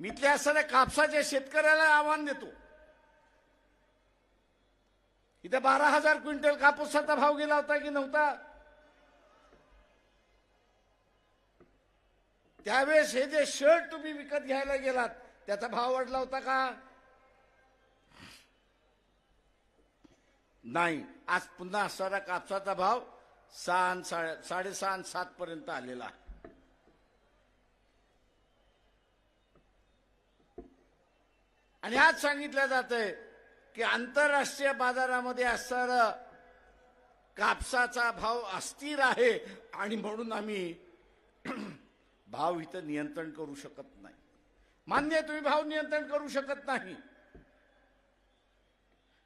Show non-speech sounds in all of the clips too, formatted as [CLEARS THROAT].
मी इथल्या असणाऱ्या कापसाच्या शेतकऱ्याला आव्हान देतो. इथे बारा हजार क्विंटल कापूसाचा भाव गेला होता की नव्हता? त्यावेळेस हे जे शर्ट तुम्ही विकत घ्यायला गेलात त्याचा भाव वाढला होता का? नाही. आज पुन्हा असणारा कापसाचा भाव सहा साडेसहा सात पर्यंत आलेला आहे. आणि आज सांगितलं जात आहे की आंतरराष्ट्रीय बाजारामध्ये असणारा कापसाचा भाव अस्थिर आहे आणि म्हणून आम्ही [CLEARS THROAT] भाव इथं नियंत्रण करू शकत नाही. मान्य तुम्ही भाव नियंत्रण करू शकत नाही.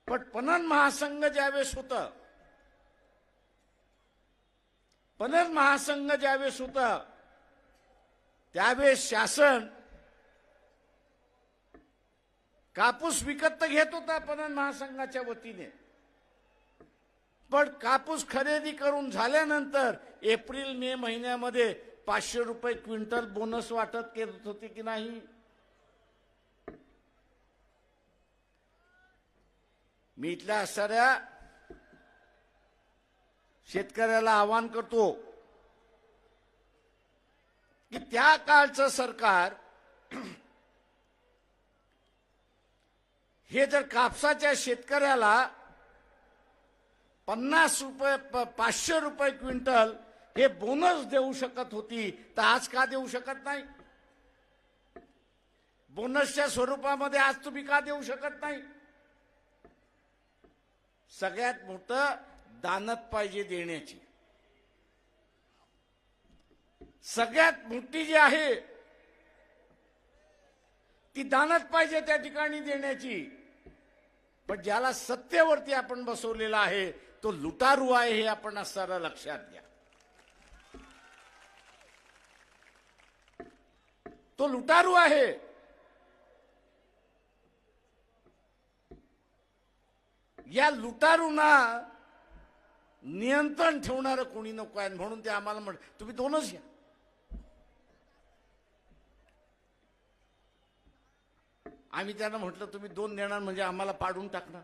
पण पणन महासंघ ज्यावेळेस होत पणन महासंघ ज्यावेळेस होत त्यावेळेस शासन कापूस विकत तर घेत होता पणन महासंघाच्या वतीने. पण कापूस खरेदी करून झाल्यानंतर एप्रिल मे महिन्यामध्ये पाचशे रुपये क्विंटल बोनस वाटत करत होते की नाही? मी इथल्या असणाऱ्या शेतकऱ्याला आवाहन करतो की त्या काळचं सरकार हे जर कापसाच्या शेतकऱ्याला पन्नास रुपये प- पाचशे रुपये क्विंटल हे बोनस देऊ शकत होती तर आज का देऊ शकत नाही? बोनसच्या स्वरूपामध्ये आज तुम्ही का देऊ शकत नाही? सगळ्यात मोठं दानत पाहिजे देण्याची. सगळ्यात मोठी जी आहे ती दानत पाहिजे त्या ठिकाणी देण्याची. पण ज्याला सत्तेवरती आपण बसवलेला आहे तो लुटारू आहे हे आपण असताना लक्षात घ्या. तो लुटारू आहे. या लुटारूना नियंत्रण ठेवणारं कोणी नको आहे म्हणून ते आम्हाला म्हण तुम्ही दोनच घ्या. आम्ही त्यांना म्हटलं तुम्ही दोन देणार म्हणजे आम्हाला पाडून टाकणार.